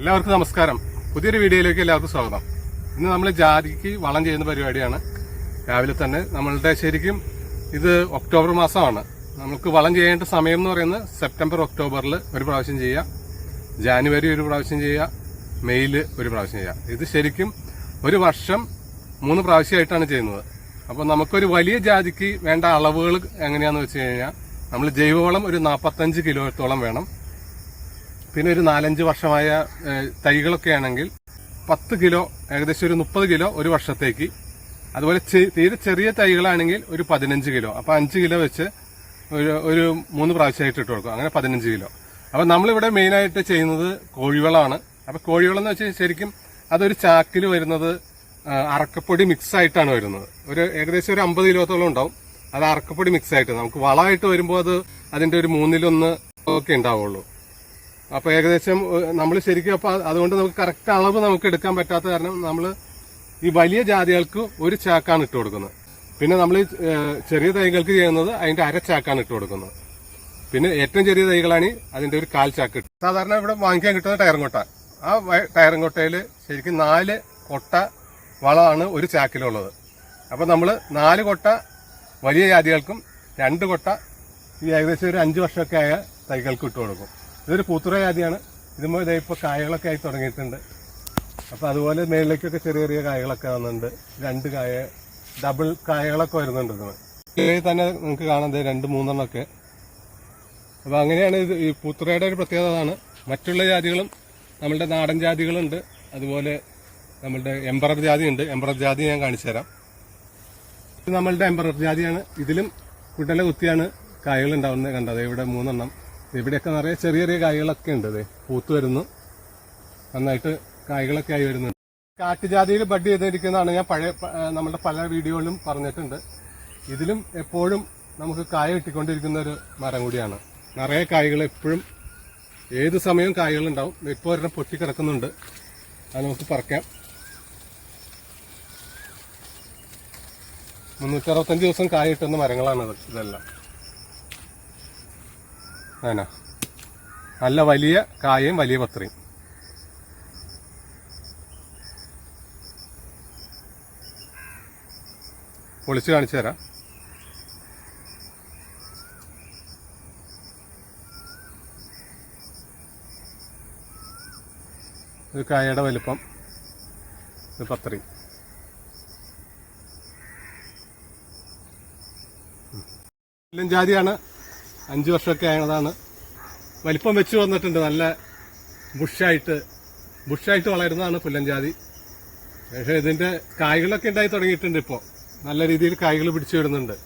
എല്ലാവർക്കും നമസ്കാരം. പുതിയൊരു വീഡിയോയിലേക്ക് എല്ലാവർക്കും സ്വാഗതം. ഇന്ന് നമ്മൾ ജാതിക്ക് വളം ചെയ്യുന്ന പരിപാടിയാണ്. രാവിലെ തന്നെ നമ്മളുടെ ശരിക്കും ഇത് ഒക്ടോബർ മാസമാണ്. നമുക്ക് വളം ചെയ്യേണ്ട സമയം എന്ന് പറയുന്നത് സെപ്റ്റംബർ ഒക്ടോബറിൽ ഒരു പ്രാവശ്യം ചെയ്യുക ജാനുവരി ഒരു പ്രാവശ്യം ചെയ്യുക മെയ്യിൽ ഒരു പ്രാവശ്യം ചെയ്യുക. ഇത് ശരിക്കും ഒരു വർഷം മൂന്ന് പ്രാവശ്യമായിട്ടാണ് ചെയ്യുന്നത്. അപ്പോൾ നമുക്കൊരു വലിയ ജാതിക്ക് വേണ്ട അളവുകൾ എങ്ങനെയാണെന്ന് വെച്ച് കഴിഞ്ഞാൽ നമ്മൾ ജൈവവളം ഒരു നാൽപ്പത്തഞ്ച് കിലോത്തോളം വേണം. പിന്നെ ഒരു നാലഞ്ച് വർഷമായ തൈകളൊക്കെ ആണെങ്കിൽ പത്ത് കിലോ ഏകദേശം ഒരു മുപ്പത് കിലോ ഒരു വർഷത്തേക്ക്. അതുപോലെ തീരെ ചെറിയ തൈകളാണെങ്കിൽ ഒരു പതിനഞ്ച് കിലോ. അപ്പോൾ അഞ്ച് കിലോ വെച്ച് ഒരു ഒരു മൂന്ന് പ്രാവശ്യമായിട്ട് ഇട്ട് കൊടുക്കും. അങ്ങനെ പതിനഞ്ച് കിലോ. അപ്പം നമ്മളിവിടെ മെയിനായിട്ട് ചെയ്യുന്നത് കോഴിവളമാണ്. അപ്പോൾ കോഴിവളം എന്ന് വെച്ചാൽ ശരിക്കും അതൊരു ചാക്കിൽ വരുന്നത് അറക്കപ്പൊടി മിക്സ് ആയിട്ടാണ് വരുന്നത്. ഒരു ഏകദേശം ഒരു അമ്പത് കിലോത്തോളം ഉണ്ടാവും. അത് അറക്കപ്പൊടി മിക്സ് ആയിട്ട് നമുക്ക് വളമായിട്ട് വരുമ്പോൾ അത് അതിന്റെ ഒരു മൂന്നിലൊന്ന് ഒക്കെ ഉണ്ടാവുള്ളൂ. അപ്പൊ ഏകദേശം നമ്മൾ ശരിക്കും അപ്പൊ അതുകൊണ്ട് നമുക്ക് കറക്റ്റ് അളവ് നമുക്ക് എടുക്കാൻ പറ്റാത്ത കാരണം നമ്മൾ ഈ വലിയ ജാതികൾക്ക് ഒരു ചാക്കാണ് ഇട്ട് കൊടുക്കുന്നത്. പിന്നെ നമ്മൾ ചെറിയ തൈകൾക്ക് ചെയ്യുന്നത് അതിന്റെ അര ചാക്കാണ് ഇട്ട് കൊടുക്കുന്നത്. പിന്നെ ഏറ്റവും ചെറിയ തൈകളാണ് അതിന്റെ ഒരു കാൽ ചാക്ക് സാധാരണ ഇവിടെ വാങ്ങിക്കാൻ കിട്ടുന്ന ടയറങ്കോട്ട കൊട്ട. ആ ടയറങ്കോട്ടയിൽ ടയറും കൊട്ടയിൽ ശരിക്കും നാല് കൊട്ട വളമാണ് ഒരു ചാക്കിലുള്ളത്. അപ്പൊ നമ്മൾ നാല് കൊട്ട വലിയ ജാതികൾക്കും രണ്ട് കൊട്ട ഈ ഏകദേശം ഒരു അഞ്ച് വർഷമൊക്കെ ആയ തൈകൾക്ക് ഇട്ട് കൊടുക്കും. ഇതൊരു പൂത്തുറ ജാതിയാണ് ഇതുമ്പോൾ ഇതേ ഇപ്പോൾ കായകളൊക്കെ ആയി തുടങ്ങിയിട്ടുണ്ട്. അപ്പോൾ അതുപോലെ മേളിലേക്കൊക്കെ ചെറിയ ചെറിയ കായകളൊക്കെ വന്നിട്ടുണ്ട്. രണ്ട് കായ ഡബിൾ കായകളൊക്കെ വരുന്നുണ്ട് ഇതിന്. ഇതിൽ തന്നെ നിങ്ങൾക്ക് കാണാം രണ്ട് മൂന്നെണ്ണമൊക്കെ. അപ്പോൾ അങ്ങനെയാണ് ഇത് ഈ പൂത്തുറയുടെ ഒരു പ്രത്യേകത അതാണ്. മറ്റുള്ള ജാതികളും നമ്മളുടെ നാടൻ ജാതികളുണ്ട്. അതുപോലെ നമ്മളുടെ എംബറർ ജാതി ഉണ്ട് എംബറർ ജാതി ഞാൻ കാണിച്ചു തരാം. ഇത് നമ്മളുടെ എംബറർ ജാതിയാണ്. ഇതിലും കുട്ടല കുത്തിയാണ് കായകൾ ഉണ്ടാവുന്നത് കണ്ടത് ഇവിടെ മൂന്നെണ്ണം. ഇവിടെയൊക്കെ നിറയെ ചെറിയ ചെറിയ കായ്കളൊക്കെ ഉണ്ട് ദേ. പൂത്ത് വരുന്നു. നന്നായിട്ട് കായ്കളൊക്കെ ആയി വരുന്നുണ്ട്. കാട്ടുജാതിയിൽ ബഡ് ചെയ്തിരിക്കുന്നതാണ് ഞാൻ പഴയ നമ്മുടെ പല വീഡിയോകളിലും പറഞ്ഞിട്ടുണ്ട്. ഇതിലും എപ്പോഴും നമുക്ക് കായ കിട്ടിക്കൊണ്ടിരിക്കുന്ന ഒരു മരം കൂടിയാണ്. നിറയെ കായ്കൾ എപ്പോഴും ഏത് സമയവും കായ്കളുണ്ടാവും ഇപ്പോൾ ഒരെണ്ണം പൊട്ടി കിടക്കുന്നുണ്ട് അത് നമുക്ക് പറിക്കാം. മുന്നൂറ്ററുപത്തഞ്ച് ദിവസം കായ കിട്ടുന്ന മരങ്ങളാണ് ഇതെല്ലാം. അതന്നെ? നല്ല വലിയ കായയും വലിയ പത്രയും. പൊളിച്ച് കാണിച്ചു തരാം. ഇത് കായയുടെ വലുപ്പം ഇത് പത്രി. ജാതിയാണ് അഞ്ച് വർഷമൊക്കെ ആയതാണ്. വലിപ്പം വെച്ച് വന്നിട്ടുണ്ട്. നല്ല ബുഷായിട്ട് ബുഷായിട്ട് വളരുന്നതാണ് പുല്ലഞ്ചാതി. പക്ഷേ ഇതിന്റെ കായ്കളൊക്കെ ഉണ്ടായി തുടങ്ങിയിട്ടുണ്ട് ഇപ്പോൾ നല്ല രീതിയിൽ കായ്കൾ പിടിച്ചു വരുന്നുണ്ട്.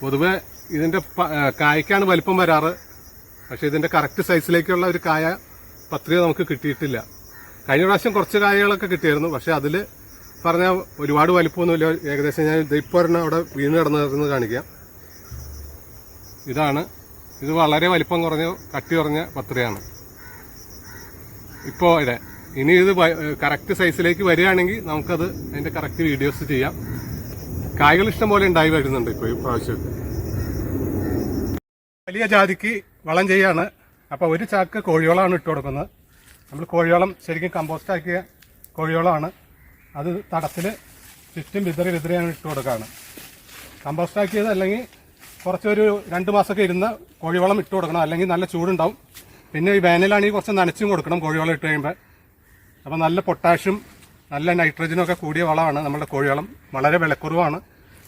പൊതുവെ ഇതിന്റെ കായ്ക്കാണ് വലിപ്പം വരാറ്. പക്ഷെ ഇതിന്റെ കറക്റ്റ് സൈസിലേക്കുള്ള ഒരു കായ പത്രിക നമുക്ക് കിട്ടിയിട്ടില്ല. കഴിഞ്ഞ പ്രാവശ്യം കുറച്ച് കായകളൊക്കെ കിട്ടിയായിരുന്നു. പക്ഷെ അതിൽ പറഞ്ഞാൽ ഒരുപാട് വലിപ്പമൊന്നുമില്ല. ഏകദേശം ഞാൻ ഇപ്പോൾ അവിടെ വീണ് കിടന്നിരുന്നത് കാണിക്കാം. ഇതാണ്. ഇത് വളരെ വലിപ്പം കുറഞ്ഞ കട്ടി കുറഞ്ഞ പത്രയാണ്. ഇപ്പോൾ ഇവിടെ ഇനി ഇത് കറക്റ്റ് സൈസിലേക്ക് വരികയാണെങ്കിൽ നമുക്കത് അതിന്റെ കറക്റ്റ് വീഡിയോസ് ചെയ്യാം. കായ്കൾ ഇഷ്ടം പോലെ ഉണ്ടായി വരുന്നുണ്ട് ഇപ്പോൾ ഈ പ്രാവശ്യം. വലിയ ജാതിക്ക് വളം ചെയ്യാണ്. അപ്പോൾ ഒരു ചാക്ക് കോഴിവളമാണ് ഇട്ട് കൊടുക്കുന്നത്. നമ്മൾ കോഴിയോളം ശരിക്കും കമ്പോസ്റ്റ് ആക്കിയ കോഴിവളമാണ്. അത് തടത്തിൽ ചുറ്റും വിതറി വിതറിയാണ് ഇട്ട് കൊടുക്കുകയാണ് കമ്പോസ്റ്റ് ആക്കിയത് അല്ലെങ്കിൽ കുറച്ചൊരു രണ്ട് മാസമൊക്കെ ഇരുന്ന് കോഴിവളം ഇട്ട് കൊടുക്കണം. അല്ലെങ്കിൽ നല്ല ചൂടുണ്ടാവും. പിന്നെ ഈ വേനലാണെങ്കിൽ കുറച്ച് നനച്ചും കൊടുക്കണം കോഴിവളം ഇട്ട് കഴിയുമ്പോൾ അപ്പോൾ നല്ല പൊട്ടാഷ്യം നല്ല നൈട്രജനും ഒക്കെ കൂടിയ വളമാണ് നമ്മുടെ കോഴിവളം. വളരെ വിലക്കുറവാണ്.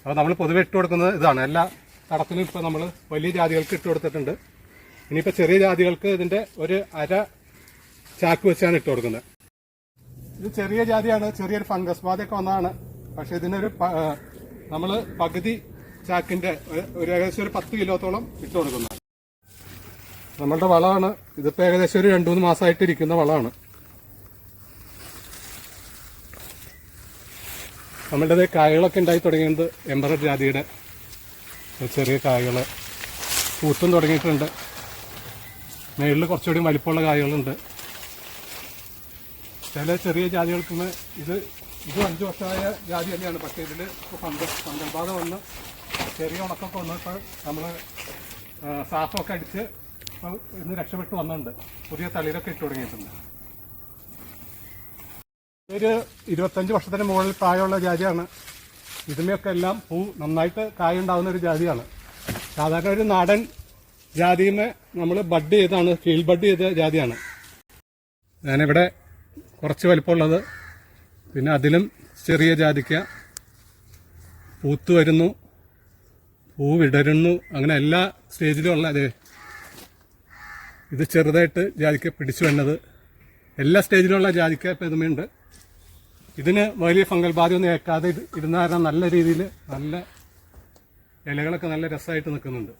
അപ്പോൾ നമ്മൾ പൊതുവെ ഇട്ട് കൊടുക്കുന്നത് ഇതാണ്. എല്ലാ തടത്തിലും ഇപ്പോൾ നമ്മൾ വലിയ ജാതികൾക്ക് ഇട്ട് കൊടുത്തിട്ടുണ്ട്. ഇനിയിപ്പോൾ ചെറിയ ജാതികൾക്ക് ഇതിന്റെ ഒരു അര ചാക്ക് വെച്ചാണ് ഇട്ട് കൊടുക്കുന്നത്. ഇത് ചെറിയ ജാതിയാണ്. ചെറിയൊരു ഫംഗസ് ബാധയൊക്കെ വന്നതാണ്. പക്ഷേ ഇതിനൊരു നമ്മൾ പകുതി ചാക്കിന്റെ ഒരു- ഏകദേശം ഒരു പത്ത് കിലോത്തോളം ഇട്ട് കൊടുക്കുന്നത്. നമ്മളുടെ വളമാണ്. ഇതിപ്പോ ഏകദേശം ഒരു രണ്ടു മൂന്ന് മാസമായിട്ട് ഇരിക്കുന്ന വളമാണ്. നമ്മളുടെ കായകളൊക്കെ ഉണ്ടായി തുടങ്ങിയത് എംബറർ ജാതിയുടെ ചെറിയ കായകൾ. പൂത്തും തുടങ്ങിയിട്ടുണ്ട്. മേളിൽ കുറച്ചുകൂടി വലിപ്പമുള്ള കായകളുണ്ട്. ചില ചെറിയ ജാതികൾക്ക് ഇത് ഇത് അഞ്ച് വർഷമായ ജാതി തന്നെയാണ്. പക്ഷേ ഇതിൽ ഇപ്പോൾ പന്ത പന്തൽബാധ വന്ന് ചെറിയ ഉണക്കൊക്കെ വന്നപ്പോൾ നമ്മൾ സാഫൊക്കെ അടിച്ച് ഇപ്പോൾ ഇന്ന് രക്ഷപ്പെട്ട് വന്നിട്ടുണ്ട്. പുതിയ തളിരൊക്കെ ഇട്ട് തുടങ്ങിയിട്ടുണ്ട്. ഒരു ഇരുപത്തഞ്ച് വർഷത്തിന് മുകളിൽ പ്രായമുള്ള ജാതിയാണ്. ഇതുമൊക്കെ എല്ലാം പൂ നന്നായിട്ട് കായുണ്ടാവുന്ന ഒരു ജാതിയാണ്. സാധാരണ ഒരു നാടൻ ജാതിയുമേ നമ്മൾ ബഡ് ചെയ്താണ് ഫീൽഡ് ബഡ് ചെയ്ത ജാതിയാണ്. ഞാനിവിടെ കുറച്ച് വലിപ്പമുള്ളത്. പിന്നെ അതിലും ചെറിയ ജാതിക്ക പൂത്തു വരുന്നു. പൂ വിടരുന്നു. അങ്ങനെ എല്ലാ സ്റ്റേജിലും ഉള്ള അതെ. ഇത് ചെറുതായിട്ട് ജാതിക്ക പിടിച്ചു വന്നത്. എല്ലാ സ്റ്റേജിലുള്ള ജാതിക്ക പെരുമയുണ്ട്. ഇതിന് വലിയ ഫംഗൽ ബാധയൊന്നും ഏക്കാതെ ഇരുന്നാൽ നല്ല രീതിയിൽ നല്ല ഇലകളൊക്കെ നല്ല രസമായിട്ട് നിൽക്കുന്നുണ്ട്.